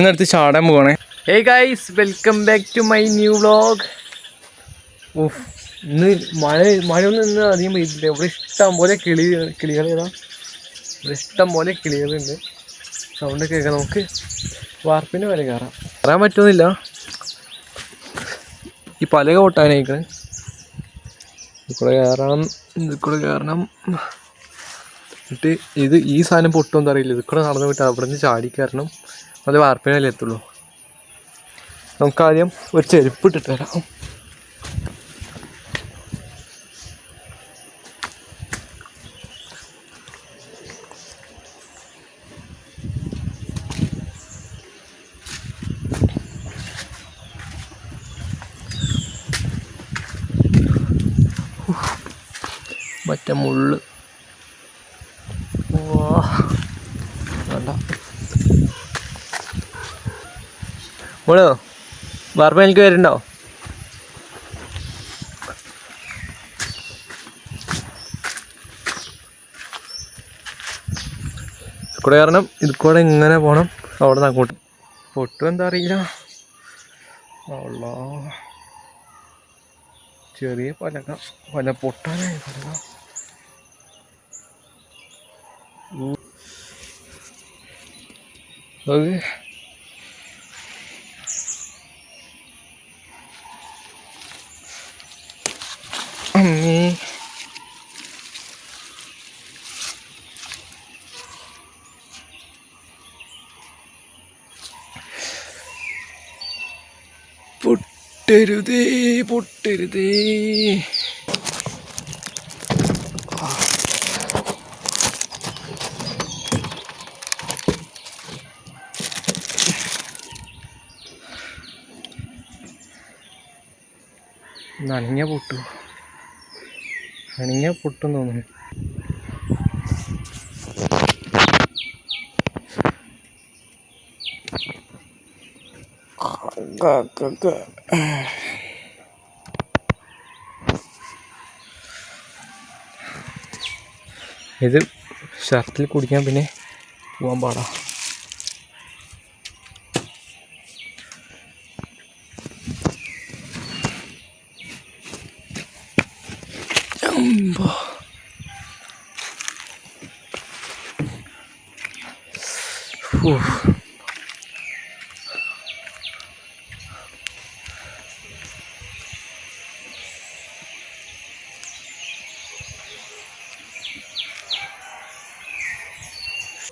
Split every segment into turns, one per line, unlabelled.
ഇന്നടുത്ത് ചാടാൻ പോകണേ hey guys welcome back to my new vlog of ഇന്ന് മഴ മഴയൊന്നും ഇന്ന് അധികം പെയ്തില്ല ഇവിടെ ഇഷ്ടം പോലെ കിളി കിളികൾ ഏതാ ഇവിടെ ഇഷ്ടം പോലെ കിളികളുണ്ട്. സൗണ്ട് കേൾക്കാം നമുക്ക്. വാർപ്പിന് വരെ കയറാം കയറാൻ പറ്റുന്നില്ല. ഈ പലക പൊട്ടാനായിക്കണ്. കയറാം ഇതിൽ ഇതിക്കൂടെ കയറണം എന്നിട്ട് ഇത് ഈ സാധനം പൊട്ടുമെന്ന് അറിയില്ല. ഇതിക്കൂടെ നടന്നു പോയിട്ട് അവിടെ നിന്ന് ചാടി കയറണം അത് വാർപ്പിനല്ലേ എത്തുള്ളൂ. നമുക്ക് ആദ്യം ഒരു ചെരുപ്പ് ഇട്ടിട്ട് വരാം മറ്റേ മുള്ള്. മോളോ എനിക്ക് വരുന്നുണ്ടോ? കൂടെ കാരണം ഇത് കൂടെ ഇങ്ങനെ പോകണം അവിടെ നിന്ന് അങ്ങോട്ട് പൊട്ടും എന്താ അറിയില്ല. ചെറിയ പലക. പല പൊട്ടാനായി പലക. ഊ. പൊട്ടരുതേ പൊട്ടരുതേ. നനഞ്ഞ പൊട്ടു. നനഞ്ഞ പൊട്ടും തോന്നുന്നു. ഇത് ഷർട്ടിൽ കുടിക്കാൻ പിന്നെ പോകാൻ പാടാ അമ്പോ.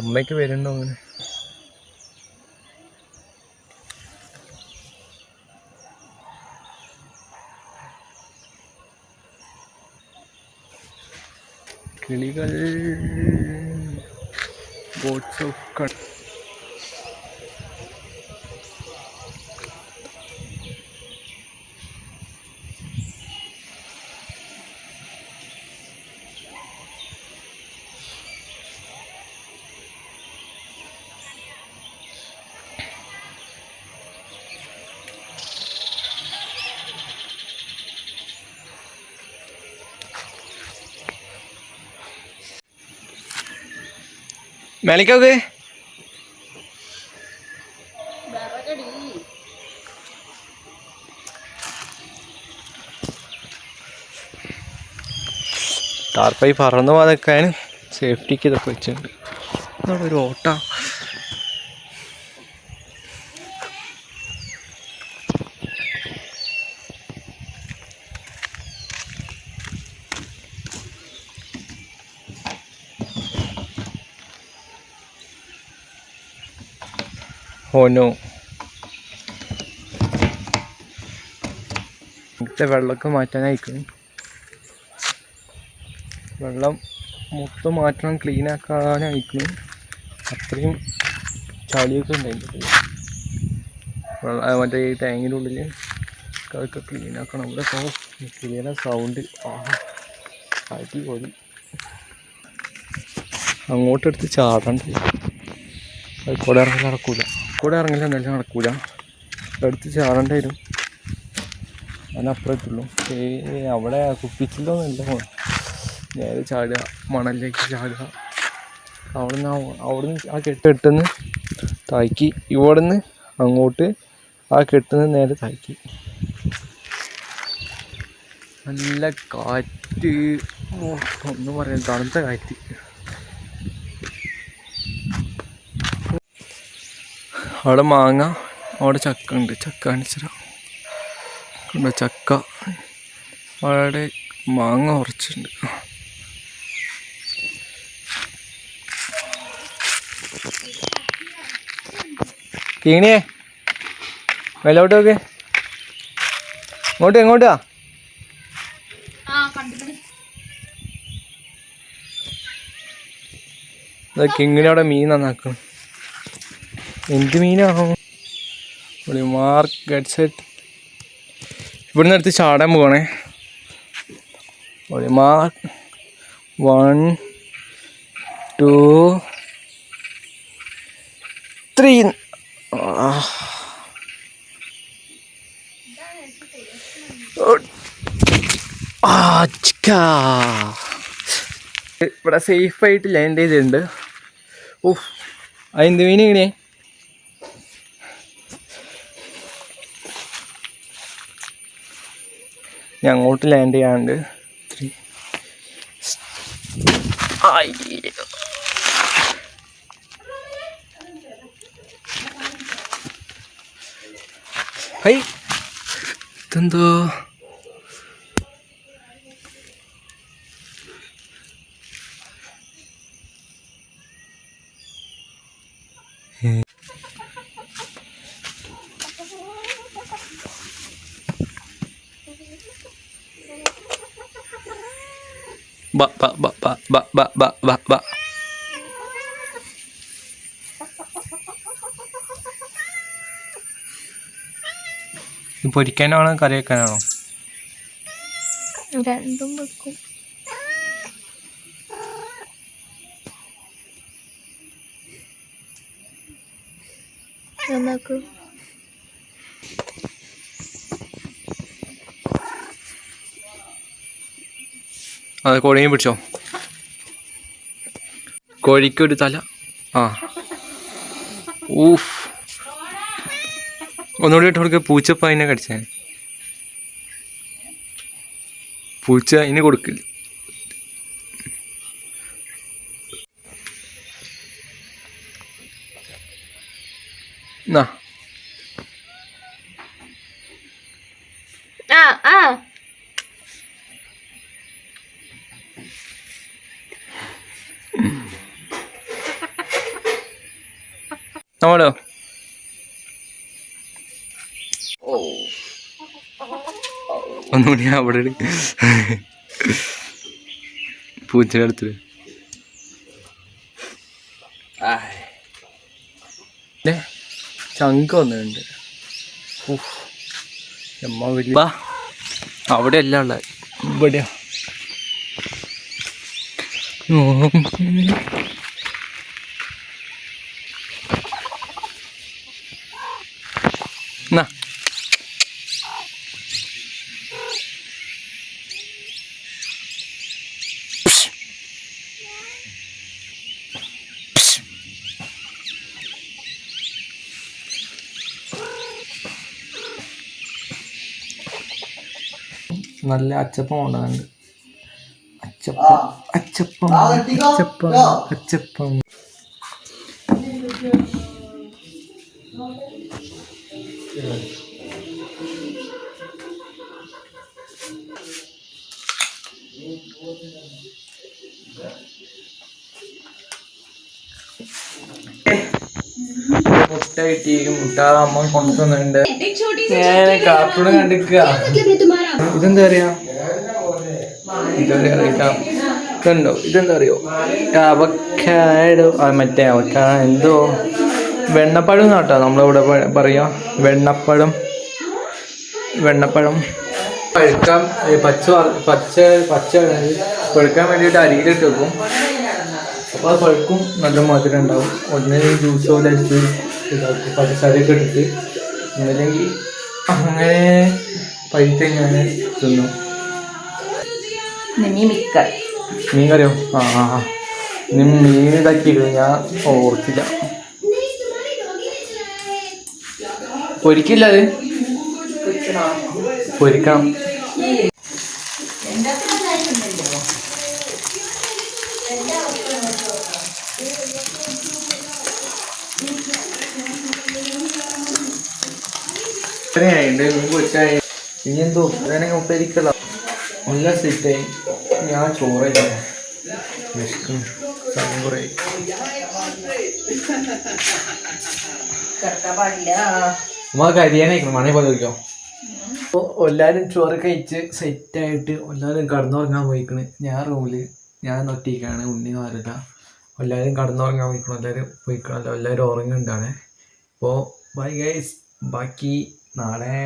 അമ്മയ്ക്ക് വരുന്നുണ്ടോ അങ്ങനെ? കിളികൾ ബോട്ട്സ് ഓഫ് കൺ മേലേക്കൊക്കെ ടാർപ്പായി പറന്നു പോകാതൊക്കെയാണ് സേഫ്റ്റിക്ക് ഇതൊക്കെ വെച്ചിട്ടുണ്ട്. ഒരു ഓട്ട. ഓനോ ഇവിടുത്തെ വെള്ളമൊക്കെ മാറ്റാനായിരിക്കും. വെള്ളം മൊത്തം മാറ്റണം ക്ലീൻ ആക്കാനായിക്കണം അത്രയും ചളിയൊക്കെ ഉണ്ടായിരുന്നു വെള്ളം മറ്റേ ഈ ടാങ്കിന്റെ ഉള്ളിൽ അതൊക്കെ ക്ലീൻ ആക്കണം. ഇവിടെ ക്ലിയർ സൗണ്ട് അടിപൊളി. അങ്ങോട്ടെടുത്ത് ചാടണ്ട? കൂടെ ഇറങ്ങി നടക്കൂല. കൂടെ ഇറങ്ങില്ല എന്നാലും നടക്കൂല. എടുത്ത് ചാടേണ്ടി വരും. അതിനപ്പുറത്തുള്ളൂ ഏ അവിടെ കുപ്പിച്ചില്ലൊന്നുമില്ല നേരെ ചാടുക മണലിലേക്ക് ചാടുക. അവിടുന്ന് അവിടുന്ന് ആ കെട്ടിട്ടുന്ന് താക്കി ഇവിടുന്ന് അങ്ങോട്ട് ആ കെട്ടുന്ന നേരെ താക്കി നല്ല കാറ്റ്. ഒന്നും പറയാൻ തണുത്ത കാറ്റ്. അവിടെ മാങ്ങ അവിടെ ചക്ക ഉണ്ട്. ചക്ക കാണിച്ചരാ കണ്ടോ ചക്ക. അവിടെ മാങ്ങ കുറച്ചുണ്ട്. കീണിയേ മേലോട്ട് നോക്ക്. ഇങ്ങോട്ട് എങ്ങോട്ടാ കിങ്ങിനെ അവിടെ മീൻ നന്നാക്കും എന്ത് മീനാണോ മാർക്ക് സെറ്റ് ഇവിടുന്ന് അടുത്ത് ചാടാൻ പോകണേ മാർക്ക് വൺ ടു ത്രീ ഇവിടെ സേഫായിട്ട് ലാൻഡ് ചെയ്തിട്ടുണ്ട്. ഓ അതെന്ത് മീൻ ഞാൻ അങ്ങോട്ട് ലാൻഡ് ചെയ്യാണ്ട് ഹൈ. ഇതെന്തോ? ബ ബ ബ ബ ബ ബ ബ ബ ബ പൊരിക്കാനാണോ? കറി വെക്കാനാണോ
രണ്ടും വെക്കും. നന്നാക്കൂ.
അത് കോഴിയും പിടിച്ചോ? കോഴിക്കൊരു തല. ആ. ഊഫ്. ഒന്നുകൂടി ഇട്ട് കൊടുക്കുക പൂച്ചപ്പ അതിനെ കടിച്ചേ. പൂച്ച അതിന് കൊടുക്കില്ല
ആ ആ.
നമ്മളോ ഒന്നുകൂടി അവിടെ. പൂച്ചയുടെ അടുത്ത് ചങ്ക വന്നിട്ടുണ്ട്. വലിയ അവിടെ അല്ല ഉള്ളത് ഇവിടെയാ. എന്നാ നല്ല അച്ചപ്പം കൊണ്ടുവന്നുണ്ട് അച്ചപ്പം അച്ചപ്പം അച്ചപ്പം അച്ചപ്പം. മുട്ട കിട്ടി മുട്ട അമ്മ കൊണ്ടുവന്നിട്ടുണ്ട്. ഞാൻ കാർട്ടൂൺ കണ്ടിക്കുക ഇതെന്താ പറയാ ഇതെന്താ അറിയാം? ഇതുണ്ടോ? ഇതെന്താ അറിയോ? അവക്കാടോ? മറ്റേ അവക്കാ എന്തോ? വെണ്ണപ്പഴം എന്നാട്ടോ നമ്മളിവിടെ പറയാ. വെണ്ണപ്പഴം. വെണ്ണപ്പഴം. പഴുക്കാൻ പച്ച പച്ച പച്ച പഴുക്കാൻ വേണ്ടിയിട്ട് അരിയിലിട്ട് വെക്കും. അപ്പോൾ അത് പഴുക്കും. നല്ല മധുരം ഉണ്ടാവും. ഒന്നിന് ജ്യൂസ് പോലെ അടിച്ച് ഇതാക്കും പച്ചക്കറിയൊക്കെ ഇട്ടിട്ട് ഒന്നില്ലെങ്കിൽ അങ്ങനെ പഴുത്ത് ഞാൻ തിന്നു. മീൻ കറിയോ ആ ആ ആ. ഇനി മീൻ ഇതാക്കിയിരുന്നു ഞാൻ ഓർത്തില്ല. പൊരിക്കില്ല അത് പൊരിക്കണം. ഇനി എന്തോ? ഉപ്പരിക്കല സെറ്റായി. ഞാൻ ചോറായി വിശക്കും. സമയം കുറേ
കിടക്കാൻ പാടില്ല.
നമ്മ കരിയാനായിക്കണം മണി പോലെ ചോദിക്കാം അപ്പോൾ എല്ലാവരും ചോറ് കഴിച്ച് സെറ്റായിട്ട് എല്ലാവരും കടന്നുറങ്ങാൻ പോയിക്കണ്. ഞാൻ റൂമിൽ ഞാൻ ഒറ്റയ്ക്കാണ് ഉണ്ണി മാറില്ല. എല്ലാവരും കടന്നുറങ്ങാൻ പോയിക്കണം എല്ലാവരും പോയിക്കണം എല്ലാവരും ഉറങ്ങുന്നുണ്ടാണ്. അപ്പോൾ ബൈ ഗൈസ് ബാക്കി നാളെ